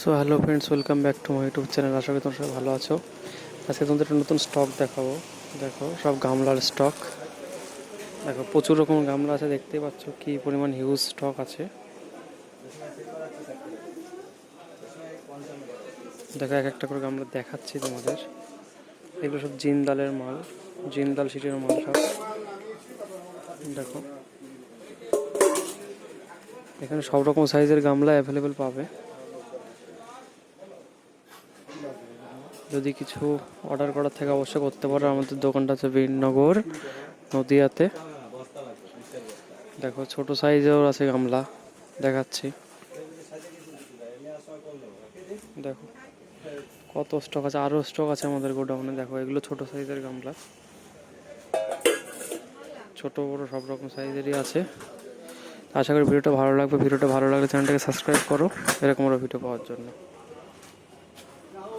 So hello friends welcome back to my YouTube channel আশা করি তোমরা সবাই ভালো আছো। আজকে তোমাদের একটা নতুন স্টক দেখাবো। দেখো, সব গামলার স্টক দেখো, প্রচুর রকম গামলা আছে, দেখতেই পাচ্ছ কি পরিমাণ হিউজ স্টক আছে। দেখো, এক একটা করে গামলা দেখাচ্ছি তোমাদের। এগুলো সব জিনদালের মাল জিনদাল সিটের মাল সব। দেখো, এখানে সব রকম সাইজের গামলা অ্যাভেলেবেল পাবে। যদি কিছু অর্ডার করার থেকে অবশ্যই করতে পারো। আমাদের দোকানটা হচ্ছে বীরনগর নদিয়াতে। দেখো, ছোট সাইজেও আছে গামলা। দেখাচ্ছি। দেখো, কত স্টক আছে। আরও স্টক আছে আমাদের গোডাউনে। দেখো, এগুলো ছোট সাইজের গামলা। ছোট, বড় সব রকম সাইজেরই আছে। আশা করি ভিডিওটা ভালো লাগবে। ভিডিওটা ভালো লাগলে চ্যানেলটাকে সাবস্ক্রাইব করো। এরকম আরও ভিডিও পাওয়ার জন্য।